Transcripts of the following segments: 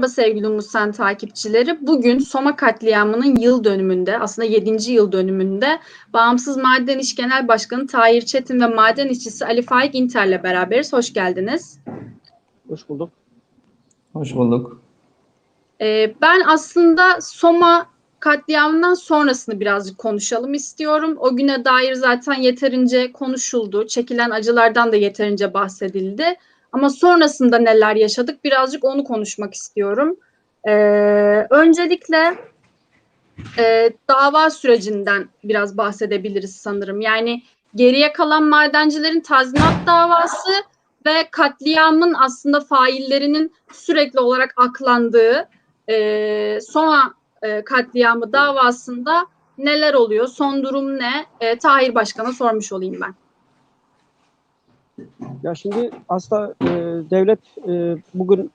Merhaba sevgili Umut Sen takipçileri. Bugün Soma katliamının yıl dönümünde, aslında 7. yıl dönümünde Bağımsız Maden İş Genel Başkanı Tahir Çetin ve maden işçisi Ali Faik İnter'le beraberiz. Hoş geldiniz. Hoş bulduk. Hoş bulduk. Ee, ben aslında Soma katliamından sonrasını birazcık konuşalım istiyorum. O güne dair zaten yeterince konuşuldu. Çekilen acılardan da yeterince bahsedildi. Ama sonrasında neler yaşadık birazcık onu konuşmak istiyorum. Ee, öncelikle e, dava sürecinden biraz bahsedebiliriz sanırım. Yani geriye kalan madencilerin tazminat davası ve katliamın aslında faillerinin sürekli olarak aklandığı e, Soma e, katliamı davasında neler oluyor? Son durum ne? E, Tahir Başkan'a sormuş olayım ben. Ya şimdi aslında e, devlet e, bugün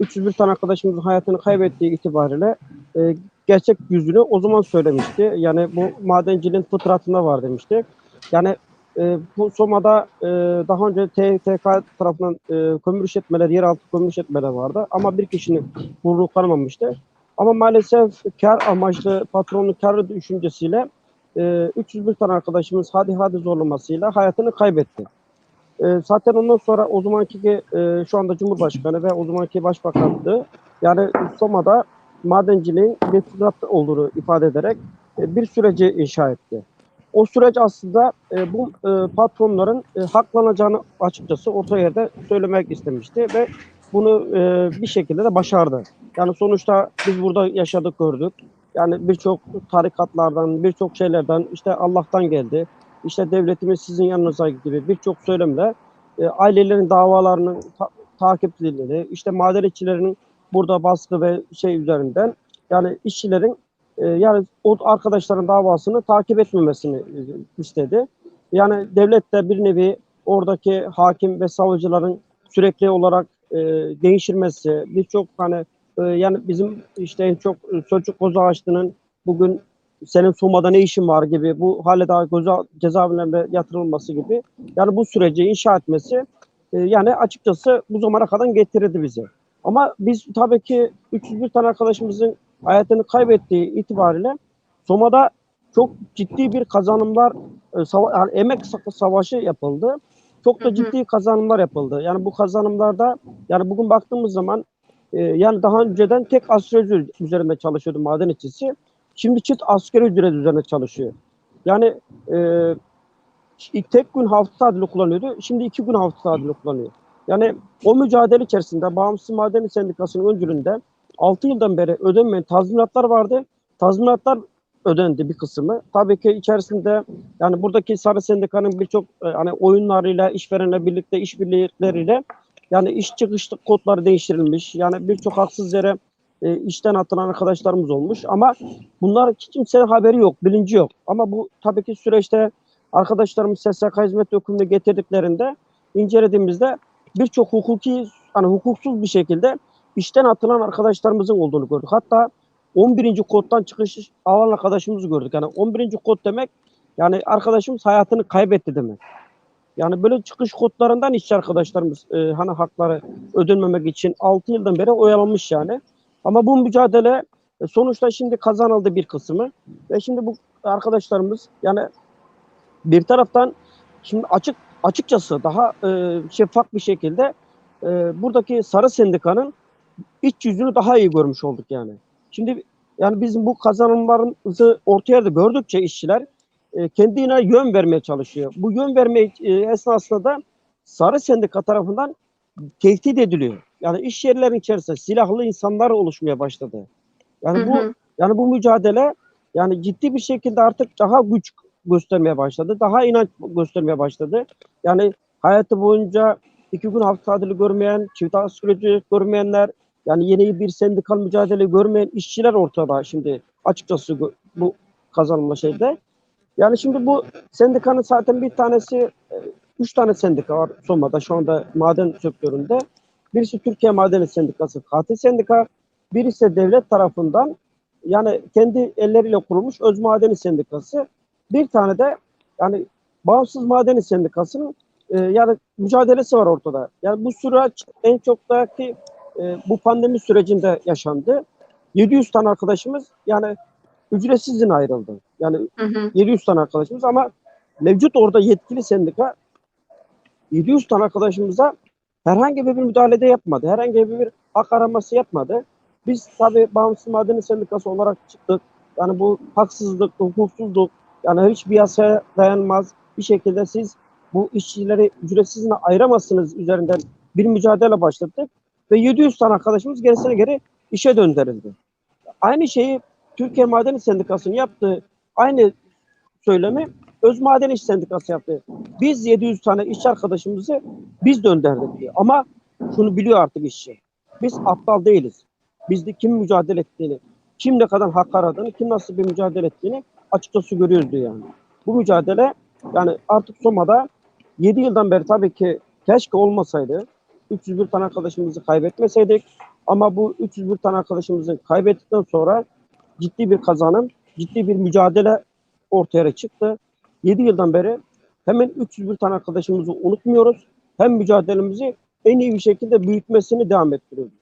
301 tane arkadaşımızın hayatını kaybettiği itibariyle e, gerçek yüzünü o zaman söylemişti. Yani bu madenciliğin fıtratında var demişti. Yani e, bu Soma'da e, daha önce TTK tarafından e, kömür işletmeleri, yeraltı kömür işletmeleri vardı. Ama bir kişinin vurduğu kanamamıştı. Ama maalesef kar amaçlı patronun karı düşüncesiyle e, 301 tane arkadaşımız hadi hadi zorlamasıyla hayatını kaybetti. E, zaten ondan sonra o zamanki e, şu anda Cumhurbaşkanı ve o zamanki Başbakanlığı yani Soma'da madenciliğin fıtrat olduğunu ifade ederek e, bir süreci inşa etti. O süreç aslında e, bu e, patronların e, haklanacağını açıkçası orta yerde söylemek istemişti ve bunu e, bir şekilde de başardı. Yani sonuçta biz burada yaşadık gördük. Yani birçok tarikatlardan, birçok şeylerden işte Allah'tan geldi. İşte devletimiz sizin yanınıza gibi birçok söylemle e, ailelerin davalarının ta- takip edildiğini, işte maden işçilerinin burada baskı ve şey üzerinden yani işçilerin e, yani o arkadaşların davasını takip etmemesini e, istedi. Yani devlet de bir nevi oradaki hakim ve savcıların sürekli olarak e, değiştirmesi, birçok hani e, yani bizim işte en çok e, Selçuk Kozağaçlı'nın bugün senin Soma'da ne işin var gibi bu hale daha göze, cezaevlerine yatırılması gibi yani bu süreci inşa etmesi e, yani açıkçası bu zamana kadar getirdi bizi. Ama biz tabii ki 301 tane arkadaşımızın hayatını kaybettiği itibariyle Soma'da çok ciddi bir kazanımlar, e, sava- yani emek sa- savaşı yapıldı. Çok da ciddi kazanımlar yapıldı. Yani bu kazanımlarda yani bugün baktığımız zaman e, yani daha önceden tek ücret üzerinde çalışıyordu maden işçisi. Şimdi çift asgari ücret üzerine çalışıyor. Yani e, ilk tek gün hafta tatili kullanıyordu. Şimdi iki gün hafta tatili kullanıyor. Yani o mücadele içerisinde Bağımsız Maden Sendikası'nın öncülüğünde 6 yıldan beri ödenmeyen tazminatlar vardı. Tazminatlar ödendi bir kısmı. Tabii ki içerisinde yani buradaki Sarı Sendika'nın birçok e, hani oyunlarıyla, işverenle birlikte işbirlikleriyle yani iş çıkışlı kodları değiştirilmiş. Yani birçok haksız yere e, işten atılan arkadaşlarımız olmuş. Ama bunlar kimsenin haberi yok, bilinci yok. Ama bu tabii ki süreçte arkadaşlarımız SSK hizmet hükmünü getirdiklerinde incelediğimizde birçok hukuki hani hukuksuz bir şekilde işten atılan arkadaşlarımızın olduğunu gördük. Hatta 11. koddan çıkış alan arkadaşımızı gördük. Yani 11. kod demek yani arkadaşımız hayatını kaybetti demek. Yani böyle çıkış kodlarından işçi arkadaşlarımız e, hani hakları ödenmemek için 6 yıldan beri oyalanmış yani. Ama bu mücadele e, sonuçta şimdi kazanıldı bir kısmı. Ve şimdi bu arkadaşlarımız yani bir taraftan şimdi açık açıkçası daha e, şeffaf bir şekilde e, buradaki sarı sendikanın iç yüzünü daha iyi görmüş olduk yani. Şimdi yani bizim bu kazanımlarımızı ortaya da gördükçe işçiler kendine yön vermeye çalışıyor. Bu yön verme esnasında da sarı sendika tarafından tehdit ediliyor. Yani iş yerlerinin içerisinde silahlı insanlar oluşmaya başladı. Yani Hı bu hı. yani bu mücadele yani ciddi bir şekilde artık daha güç göstermeye başladı. Daha inanç göstermeye başladı. Yani hayatı boyunca iki gün hafta tatili görmeyen, çift asgari görmeyenler, yani yeni bir sendikal mücadele görmeyen işçiler ortada şimdi açıkçası bu kazanılma şeyde. Yani şimdi bu sendikanın zaten bir tanesi, e, üç tane sendika var Soma'da şu anda maden sektöründe. Birisi Türkiye Maden Sendikası, Katil Sendika. Birisi de devlet tarafından yani kendi elleriyle kurulmuş Öz Madeni Sendikası. Bir tane de yani Bağımsız Madeni Sendikası'nın e, yani mücadelesi var ortada. Yani bu süreç en çok da ki e, bu pandemi sürecinde yaşandı. 700 tane arkadaşımız yani ücretsiz izin ayrıldı. Yani Hı hı. 700 tane arkadaşımız ama mevcut orada yetkili sendika 700 tane arkadaşımıza herhangi bir müdahalede yapmadı. Herhangi bir hak araması yapmadı. Biz tabii bağımsız maden sendikası olarak çıktık. Yani bu haksızlık, hukuksuzluk yani hiçbir yasaya dayanmaz. Bir şekilde siz bu işçileri ücretsiz izne ayıramazsınız üzerinden bir mücadele başlattık. Ve 700 tane arkadaşımız gerisine geri işe döndürüldü. Aynı şeyi Türkiye Maden Sendikası'nın yaptığı aynı söylemi Öz Maden İş Sendikası yaptı. Biz 700 tane işçi arkadaşımızı biz döndürdük diyor. Ama şunu biliyor artık işçi. Biz aptal değiliz. Bizde kim mücadele ettiğini, kim ne kadar hak aradığını, kim nasıl bir mücadele ettiğini açıkçası görüyoruz diyor yani. Bu mücadele yani artık Soma'da 7 yıldan beri tabii ki keşke olmasaydı 301 tane arkadaşımızı kaybetmeseydik ama bu 301 tane arkadaşımızı kaybettikten sonra ciddi bir kazanım, ciddi bir mücadele ortaya çıktı. 7 yıldan beri hemen 301 tane arkadaşımızı unutmuyoruz. Hem mücadelemizi en iyi bir şekilde büyütmesini devam ettiriyoruz.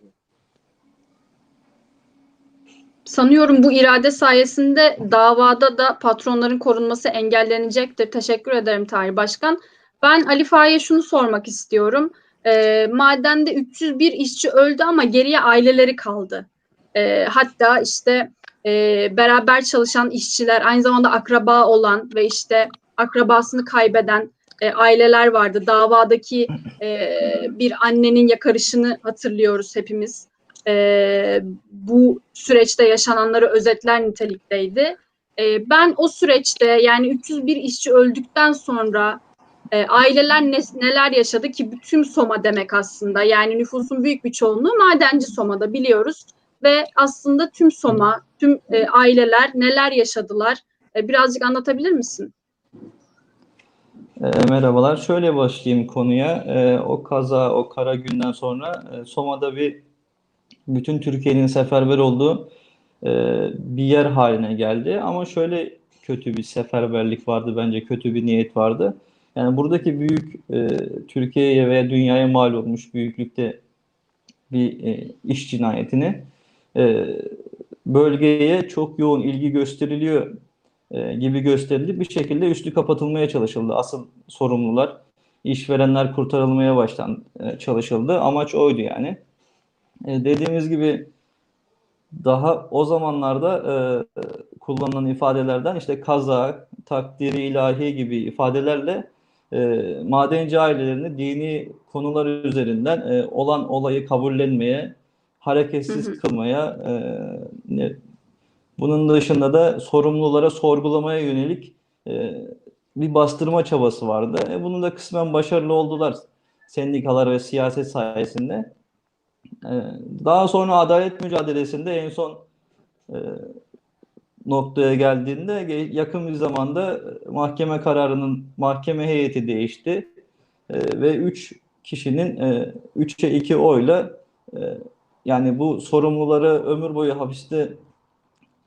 Sanıyorum bu irade sayesinde davada da patronların korunması engellenecektir. Teşekkür ederim Tahir Başkan. Ben Ali Faik'e şunu sormak istiyorum. Ee, madende 301 işçi öldü ama geriye aileleri kaldı. Ee, hatta işte e, beraber çalışan işçiler, aynı zamanda akraba olan ve işte akrabasını kaybeden e, aileler vardı. Davadaki e, bir annenin yakarışını hatırlıyoruz hepimiz. E, bu süreçte yaşananları özetler nitelikteydi. E, ben o süreçte yani 301 işçi öldükten sonra e, aileler ne, neler yaşadı ki bütün Soma demek aslında. Yani nüfusun büyük bir çoğunluğu madenci Soma'da biliyoruz. Ve aslında tüm Soma, tüm e, aileler neler yaşadılar? E, birazcık anlatabilir misin? E, merhabalar. Şöyle başlayayım konuya. E, o kaza, o kara günden sonra e, Soma'da bir bütün Türkiye'nin seferber olduğu e, bir yer haline geldi. Ama şöyle kötü bir seferberlik vardı bence, kötü bir niyet vardı. Yani buradaki büyük e, Türkiye'ye veya dünyaya mal olmuş büyüklükte bir e, iş cinayetini e, bölgeye çok yoğun ilgi gösteriliyor e, gibi gösterildi. Bir şekilde üstü kapatılmaya çalışıldı. Asıl sorumlular, işverenler kurtarılmaya baştan e, çalışıldı. Amaç oydu yani. Dediğimiz gibi daha o zamanlarda kullanılan ifadelerden işte kaza, takdiri ilahi gibi ifadelerle e, madenci ailelerini dini konular üzerinden e, olan olayı kabullenmeye, hareketsiz Hı hı. kılmaya, e, bunun dışında da sorumlulara sorgulamaya yönelik e, bir bastırma çabası vardı. E, bunun da kısmen başarılı oldular sendikalar ve siyaset sayesinde. E, daha sonra adalet mücadelesinde en son e, noktaya geldiğinde ge- yakın bir zamanda mahkeme kararının mahkeme heyeti değişti E, ve 3 kişinin e, 3'e 2 oyla e, yani bu sorumluları ömür boyu hapiste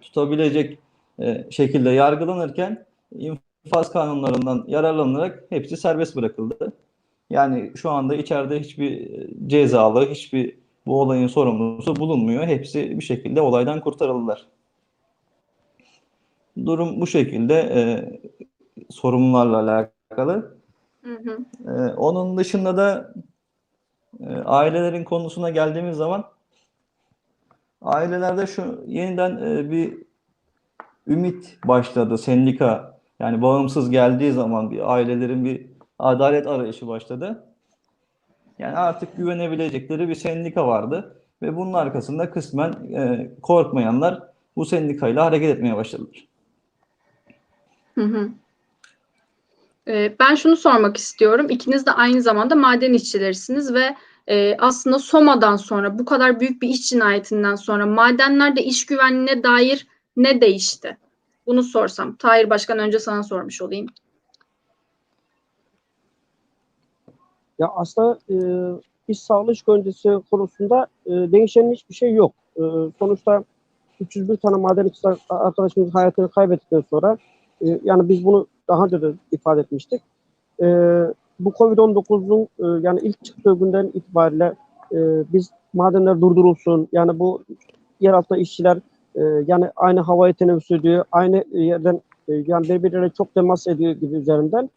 tutabilecek e, şekilde yargılanırken infaz kanunlarından yararlanarak hepsi serbest bırakıldı. Yani şu anda içeride hiçbir e, cezalı, hiçbir bu olayın sorumlusu bulunmuyor. Hepsi bir şekilde olaydan kurtarıldılar. Durum bu şekilde e, sorumlularla alakalı. Hı hı. Ee, onun dışında da e, ailelerin konusuna geldiğimiz zaman ailelerde şu yeniden e, bir ümit başladı. Sendika yani bağımsız geldiği zaman bir ailelerin bir adalet arayışı başladı. Yani artık güvenebilecekleri bir sendika vardı ve bunun arkasında kısmen e, korkmayanlar bu sendikayla hareket etmeye başladılar. Hı hı. Ee, Ben şunu sormak istiyorum. İkiniz de aynı zamanda maden işçilerisiniz ve e, aslında Soma'dan sonra bu kadar büyük bir iş cinayetinden sonra madenlerde iş güvenliğine dair ne değişti? Bunu sorsam. Tahir Başkan önce sana sormuş olayım. Ya aslında e, iş sağlığı iş güvencesi konusunda e, değişen hiçbir şey yok. E, sonuçta 301 tane maden işçi arkadaşımız hayatını kaybettikten sonra e, yani biz bunu daha önce de ifade etmiştik. E, bu Covid-19'un e, yani ilk çıktığı günden itibariyle e, biz madenler durdurulsun. Yani bu yer altında işçiler e, yani aynı havayı teneffüs ediyor. Aynı yerden e, yani birbirleriyle çok temas ediyor gibi üzerinden.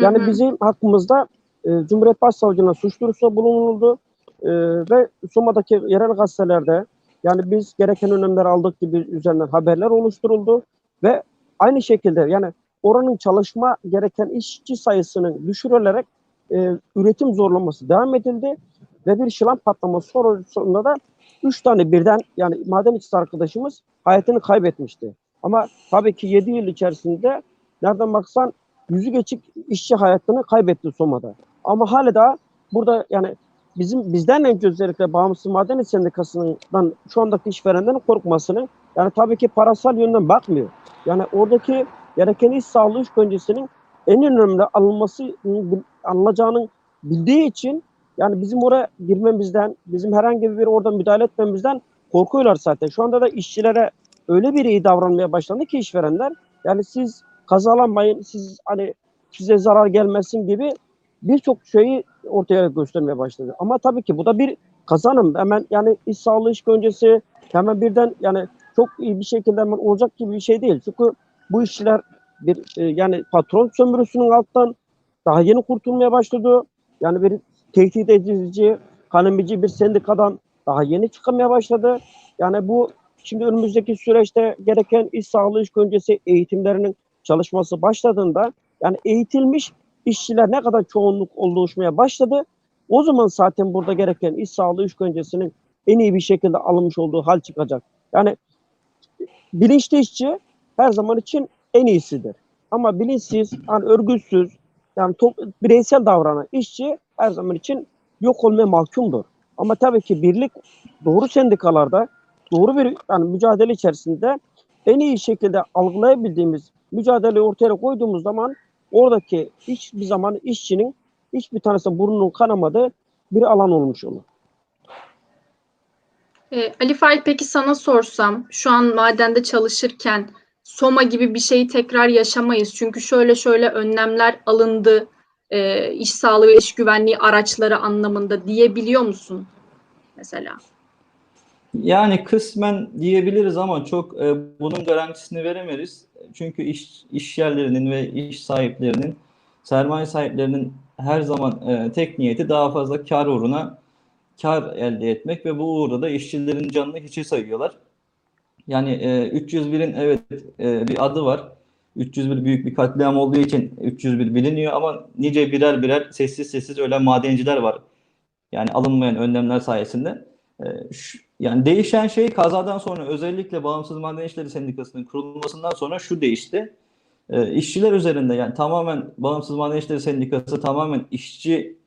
Yani Hı hı. bizim hakkımızda e, Cumhuriyet Başsavcılığına suç duyurusunda bulunuldu. E, ve Soma'daki yerel gazetelerde yani biz gereken önlemler aldık gibi üzerinden haberler oluşturuldu ve aynı şekilde yani oranın çalışma gereken işçi sayısının düşürülerek e, üretim zorlaması devam edildi ve bir şılan patlaması sonrasında da üç tane birden yani maden işçisi arkadaşımız hayatını kaybetmişti. Ama tabii ki 7 yıl içerisinde nereden baksan yüzü geçik işçi hayatını kaybetti Soma'da. Ama hala da burada yani bizim bizden önce özellikle Bağımsız Maden Sendikası'ndan şu andaki işverenlerin korkmasının yani tabii ki parasal yönden bakmıyor. Yani oradaki gereken iş sağlığı iş öncesinin en önemli alınması alınacağının bildiği için yani bizim oraya girmemizden, bizim herhangi bir orada müdahale etmemizden korkuyorlar zaten. Şu anda da işçilere öyle bir iyi davranmaya başlandı ki işverenler yani siz kazalanmayın, siz hani size zarar gelmesin gibi birçok şeyi ortaya göstermeye başladı. Ama tabii ki bu da bir kazanım. Hemen yani iş sağlığı iş öncesi hemen birden yani çok iyi bir şekilde hemen olacak gibi bir şey değil. Çünkü bu işçiler bir e, yani patron sömürüsünün alttan daha yeni kurtulmaya başladı. Yani bir tehdit edici, kanemici bir sendikadan daha yeni çıkmaya başladı. Yani bu şimdi önümüzdeki süreçte gereken iş sağlığı iş öncesi eğitimlerinin çalışması başladığında yani eğitilmiş işçiler ne kadar çoğunluk oluşmaya başladı. O zaman zaten burada gereken iş sağlığı iş öncesinin en iyi bir şekilde alınmış olduğu hal çıkacak. Yani bilinçli işçi her zaman için en iyisidir. Ama bilinçsiz, yani örgütsüz, yani top, bireysel davranan işçi her zaman için yok olmaya mahkumdur. Ama tabii ki birlik doğru sendikalarda doğru bir yani mücadele içerisinde en iyi şekilde algılayabildiğimiz mücadeleyi ortaya koyduğumuz zaman oradaki hiçbir zaman işçinin hiçbir tanesi burnunun kanamadığı bir alan olmuş olur. Ee, Ali Faik peki sana sorsam şu an madende çalışırken Soma gibi bir şeyi tekrar yaşamayız. Çünkü şöyle şöyle önlemler alındı e, iş sağlığı ve iş güvenliği araçları anlamında diyebiliyor musun mesela? Yani kısmen diyebiliriz ama çok e, bunun garantisini veremeyiz. Çünkü iş, iş yerlerinin ve iş sahiplerinin, sermaye sahiplerinin her zaman e, tek niyeti daha fazla kar uğruna kar elde etmek ve bu uğurda da işçilerin canını hiçe sayıyorlar. Yani e, 301'in evet e, bir adı var. 301 büyük bir katliam olduğu için 301 biliniyor ama nice birer birer sessiz sessiz ölen madenciler var. Yani alınmayan önlemler sayesinde. E, şu, yani değişen şey kazadan sonra özellikle Bağımsız Maden İşleri Sendikası'nın kurulmasından sonra şu değişti. E, işçiler üzerinde yani tamamen Bağımsız Maden İşleri Sendikası tamamen işçi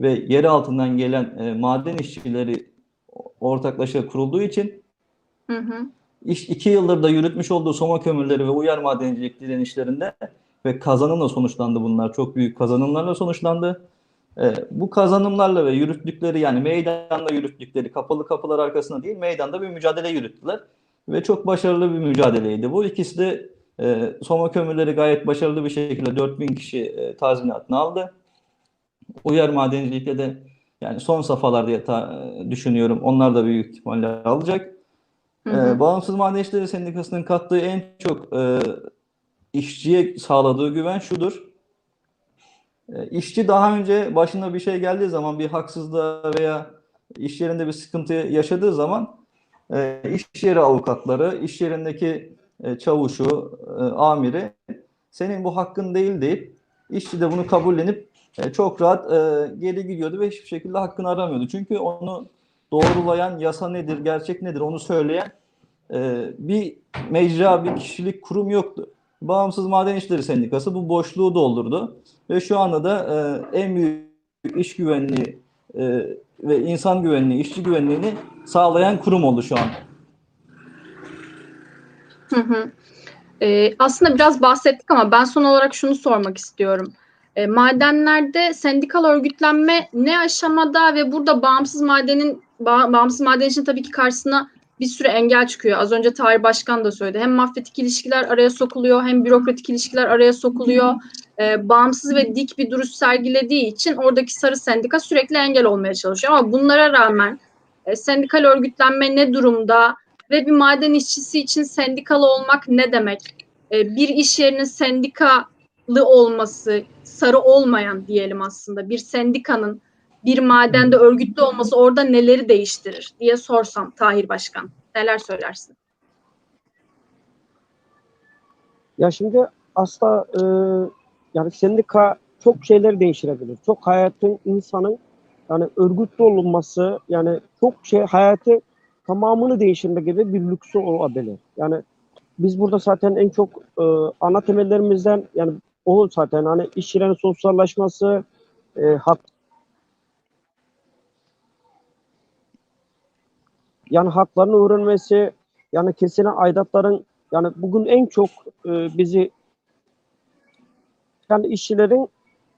ve yer altından gelen e, maden işçileri ortaklaşa kurulduğu için Hı hı. İki yıldır da yürütmüş olduğu Soma kömürleri ve uyar madencilik direnişlerinde ve kazanımla sonuçlandı bunlar. Çok büyük kazanımlarla sonuçlandı. Ee, bu kazanımlarla ve yürüttükleri yani meydanda yürüttükleri kapalı kapılar arkasında değil meydanda bir mücadele yürüttüler. Ve çok başarılı bir mücadeleydi. Bu ikisi de e, Soma kömürleri gayet başarılı bir şekilde 4000 kişi e, tazminatını aldı. Uyar madencilikte de yani son safhalar diye ta, düşünüyorum. Onlar da büyük ihtimalle alacak. Hı. Ee, Bağımsız Maden İşleri Sendikası'nın kattığı en çok e, işçiye sağladığı güven şudur. E, işçi daha önce başına bir şey geldiği zaman bir haksızlığa veya iş yerinde bir sıkıntı yaşadığı zaman e, iş yeri avukatları, iş yerindeki e, çavuşu, e, amiri senin bu hakkın değil deyip işçi de bunu kabullenip e, çok rahat e, geri gidiyordu ve hiçbir şekilde hakkını aramıyordu. Çünkü onu doğrulayan yasa nedir, gerçek nedir onu söyleyen e, bir mecra, bir kişilik kurum yoktu. Bağımsız Maden İşleri Sendikası bu boşluğu doldurdu ve şu anda da e, en büyük iş güvenliği e, ve insan güvenliği, işçi güvenliğini sağlayan kurum oldu şu an. Hı hı. Ee, aslında biraz bahsettik ama ben son olarak şunu sormak istiyorum. E, madenlerde sendikal örgütlenme ne aşamada ve burada bağımsız madenin ba- bağımsız maden için tabii ki karşısına bir sürü engel çıkıyor. Az önce Tahir Başkan da söyledi. Hem mafyatik ilişkiler araya sokuluyor hem bürokratik ilişkiler araya sokuluyor. Ee, bağımsız ve dik bir duruş sergilediği için oradaki sarı sendika sürekli engel olmaya çalışıyor. Ama bunlara rağmen e, sendikal örgütlenme ne durumda ve bir maden işçisi için sendikalı olmak ne demek? E, bir iş yerinin sendikalı olması, sarı olmayan diyelim aslında bir sendikanın bir madende örgütlü olması orada neleri değiştirir diye sorsam Tahir Başkan. Neler söylersin? Ya şimdi aslında e, yani sendika çok şeyler değiştirebilir. Çok hayatın insanın yani örgütlü olunması yani çok şey hayatı tamamını değiştirme gibi bir lüksü olabilir. Yani biz burada zaten en çok e, ana temellerimizden yani o zaten hani işçilerin sosyalleşmesi, e, hak yani haklarını öğrenmesi, yani kesilen aidatların yani bugün en çok e, bizi yani işçilerin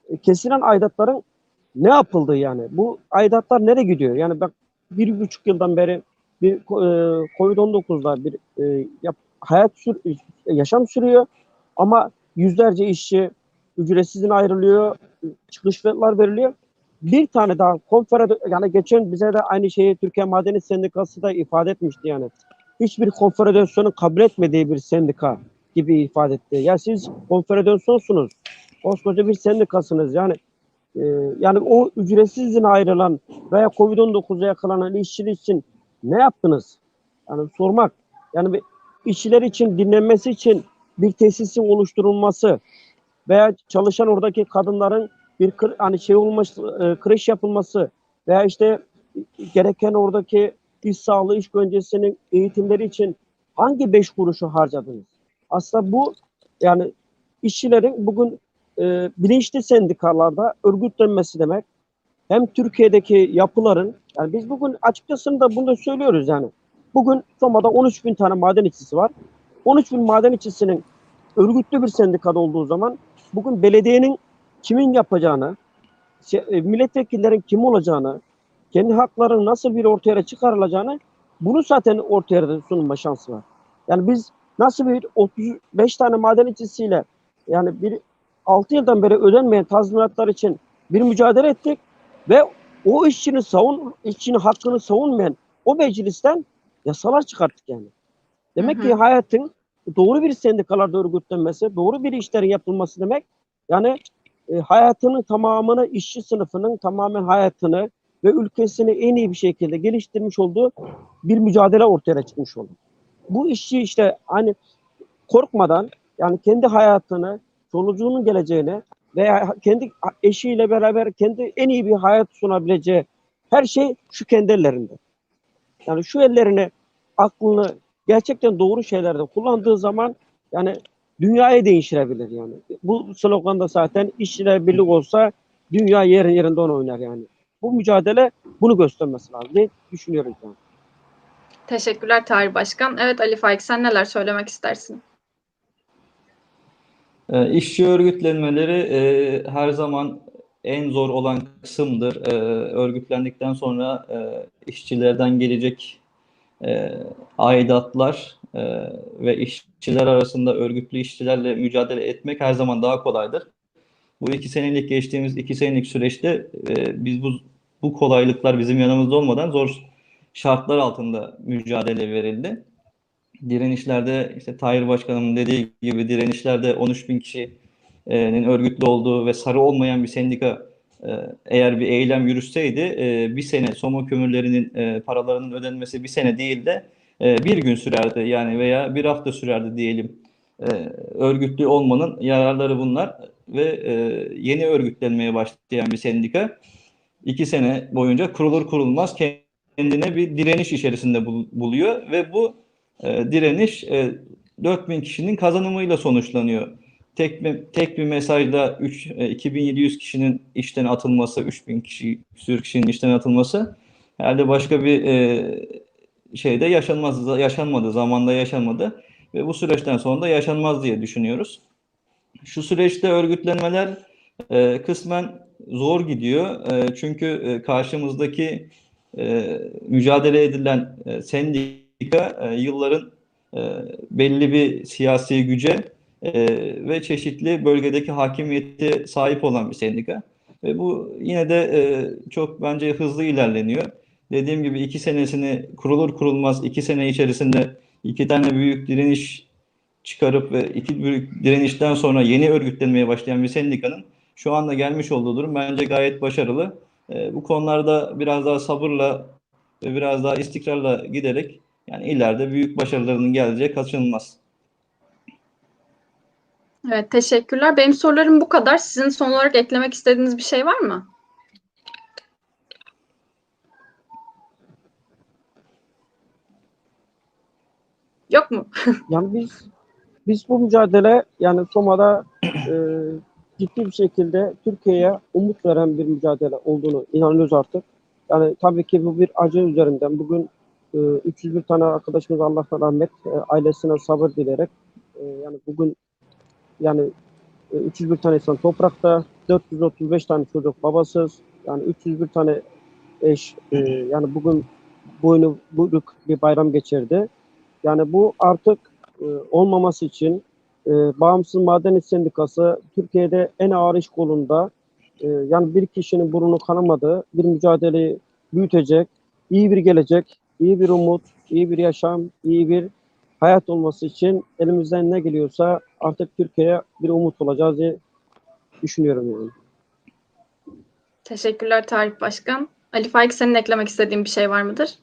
e, kesilen aidatların ne yapıldığı yani. Bu aidatlar nereye gidiyor? Yani bak bir buçuk yıldan beri bir e, Covid-19'da bir e, yap, hayat sür, yaşam sürüyor ama yüzlerce işçi ücretsiz izin ayrılıyor, çıkış fiyatlar veriliyor. Bir tane daha konfederasyon yani geçen bize de aynı şeyi Türkiye Madeni Sendikası da ifade etmişti yani. Hiçbir konfederasyonun kabul etmediği bir sendika gibi ifade etti. Ya siz konfederasyonsunuz. Koskoca bir sendikasınız. Yani e, yani o ücretsiz izine ayrılan veya Covid-19'a yakalanan işçiler için ne yaptınız? Yani sormak. Yani bir işçiler için dinlenmesi için bir tesisin oluşturulması veya çalışan oradaki kadınların bir kır, hani şey olması, e, kreş yapılması veya işte gereken oradaki iş sağlığı, iş güvencesinin eğitimleri için hangi beş kuruşu harcadınız? Aslında bu yani işçilerin bugün e, bilinçli sendikalarda örgütlenmesi demek. Hem Türkiye'deki yapıların, yani biz bugün açıkçası da bunu da söylüyoruz yani. Bugün Soma'da 13 bin tane maden işçisi var. 13 bin maden işçisinin örgütlü bir sendikada olduğu zaman bugün belediyenin kimin yapacağını, şey, e, milletvekillerin kim olacağını, kendi haklarının nasıl bir ortaya çıkarılacağını bunu zaten ortaya sunma şansı var. Yani biz nasıl bir 35 tane maden işçisiyle yani bir 6 yıldan beri ödenmeyen tazminatlar için bir mücadele ettik ve o işçinin savun işçinin hakkını savunmayan o meclisten yasalar çıkarttık yani. Demek Hı hı. ki hayatın doğru bir sendikalarda örgütlenmesi, doğru bir işlerin yapılması demek yani e, hayatının tamamını işçi sınıfının tamamen hayatını ve ülkesini en iyi bir şekilde geliştirmiş olduğu bir mücadele ortaya çıkmış oldu. Bu işçi işte hani korkmadan yani kendi hayatını, çoluğunun geleceğine veya kendi eşiyle beraber kendi en iyi bir hayat sunabileceği her şey şu kendi ellerinde. Yani şu ellerini, aklını gerçekten doğru şeylerde kullandığı zaman yani dünyayı değiştirebilir yani. Bu sloganda zaten işçiler birlik olsa dünya yer yerinde onu oynar yani. Bu mücadele bunu göstermesi lazım diye düşünüyorum yani. Teşekkürler Tahir Başkan. Evet Ali Faik sen neler söylemek istersin? E, işçi örgütlenmeleri e, her zaman en zor olan kısımdır. E, örgütlendikten sonra e, işçilerden gelecek e, aidatlar e, ve işçiler arasında örgütlü işçilerle mücadele etmek her zaman daha kolaydır. Bu iki senelik geçtiğimiz iki senelik süreçte e, biz bu bu kolaylıklar bizim yanımızda olmadan zor şartlar altında mücadele verildi. Direnişlerde işte Tahir Başkanımın dediği gibi direnişlerde 13 bin kişinin örgütlü olduğu ve sarı olmayan bir sendika e, eğer bir eylem yürütseydi e, bir sene Soma kömürlerinin e, paralarının ödenmesi bir sene değil de e, bir gün sürerdi yani veya bir hafta sürerdi diyelim. E, örgütlü olmanın yararları bunlar ve e, yeni örgütlenmeye başlayan bir sendika iki sene boyunca kurulur kurulmaz kendine bir direniş içerisinde bul- buluyor ve bu e, direniş e, 4000 kişinin kazanımıyla sonuçlanıyor. Tek bir, tek bir mesajla 3 e, 2700 kişinin işten atılması, 3000 kişi küsur kişinin işten atılması herhalde başka bir e, şeyde yaşanmaz yaşanmadı, zamanda yaşanmadı ve bu süreçten sonra da yaşanmaz diye düşünüyoruz. Şu süreçte örgütlenmeler e, kısmen zor gidiyor. E, çünkü e, karşımızdaki e, mücadele edilen e, sendika e, yılların e, belli bir siyasi güce e, ve çeşitli bölgedeki hakimiyete sahip olan bir sendika. Ve bu yine de e, çok bence hızlı ilerleniyor. Dediğim gibi iki senesini kurulur kurulmaz iki sene içerisinde iki tane büyük direniş çıkarıp ve iki büyük direnişten sonra yeni örgütlenmeye başlayan bir sendikanın şu anda gelmiş olduğu durum bence gayet başarılı. E, bu konularda biraz daha sabırla ve biraz daha istikrarla giderek yani ileride büyük başarılarının geleceği kaçınılmaz. Evet, teşekkürler. Benim sorularım bu kadar. Sizin son olarak eklemek istediğiniz bir şey var mı? Yok mu? Yani biz biz bu mücadele yani Soma'da e, ciddi bir şekilde Türkiye'ye umut veren bir mücadele olduğunu inanıyoruz artık. Yani tabii ki bu bir acı üzerinden. Bugün e, 301 tane arkadaşımız Allah'tan rahmet, e, ailesine sabır dileyerek e, yani bugün yani e, 301 tane insan toprakta, 435 tane çocuk babasız, yani 301 tane eş e, yani bugün boynu buyruk bir bayram geçirdi. Yani bu artık e, olmaması için e, Bağımsız Maden İş Sendikası Türkiye'de en ağır iş kolunda e, yani bir kişinin burnu kanamadığı bir mücadeleyi büyütecek, iyi bir gelecek, iyi bir umut, iyi bir yaşam, iyi bir hayat olması için elimizden ne geliyorsa artık Türkiye'ye bir umut olacağız diye düşünüyorum yani. Teşekkürler Tarık Başkan. Ali Faik senin eklemek istediğin bir şey var mıdır?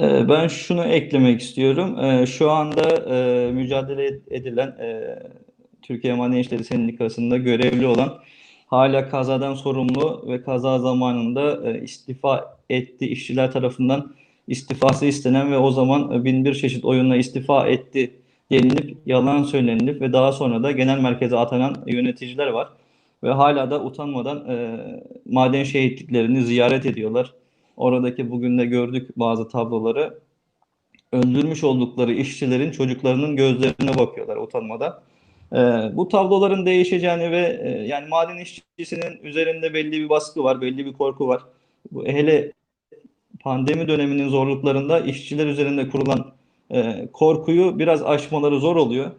Ee, Ben şunu eklemek istiyorum. Ee, Şu anda e, mücadele edilen e, Türkiye Maden İşleri Sendikası'nda görevli olan hala kazadan sorumlu ve kaza zamanında e, istifa etti işçiler tarafından istifası istenen ve o zaman bin bir çeşit oyunla istifa etti denilip yalan söylenilip ve daha sonra da genel merkeze atanan yöneticiler var. Ve hala da utanmadan maden şehitliklerini ziyaret ediyorlar. Oradaki bugün de gördük bazı tabloları. Öldürmüş oldukları işçilerin çocuklarının gözlerine bakıyorlar utanmadan. Ee, bu tabloların değişeceğini ve e, yani maden işçisinin üzerinde belli bir baskı var, belli bir korku var. Bu hele pandemi döneminin zorluklarında işçiler üzerinde kurulan e, korkuyu biraz aşmaları zor oluyor.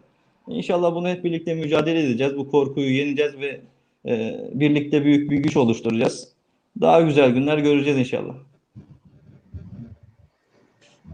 İnşallah bunu hep birlikte mücadele edeceğiz. Bu korkuyu yeneceğiz ve e, birlikte büyük bir güç oluşturacağız. Daha güzel günler göreceğiz inşallah.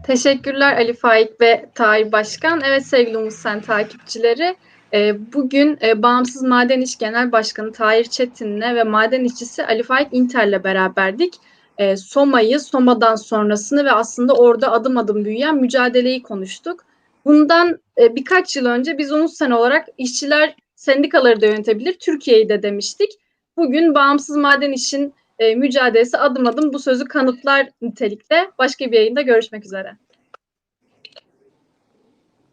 Teşekkürler Ali Faik ve Tahir Başkan. Evet sevgili Umut Sen takipçileri, e, bugün e, Bağımsız Maden İş Genel Başkanı Tahir Çetin'le ve maden işçisi Ali Faik İnter'le beraberdik. E, Soma'yı, Soma'dan sonrasını ve aslında orada adım adım büyüyen mücadeleyi konuştuk. Bundan birkaç yıl önce biz Umut Sen olarak işçiler sendikaları da yönetebilir, Türkiye'yi de demiştik. Bugün Bağımsız Maden İş'in mücadelesi adım adım bu sözü kanıtlar nitelikte. Başka bir yayında görüşmek üzere.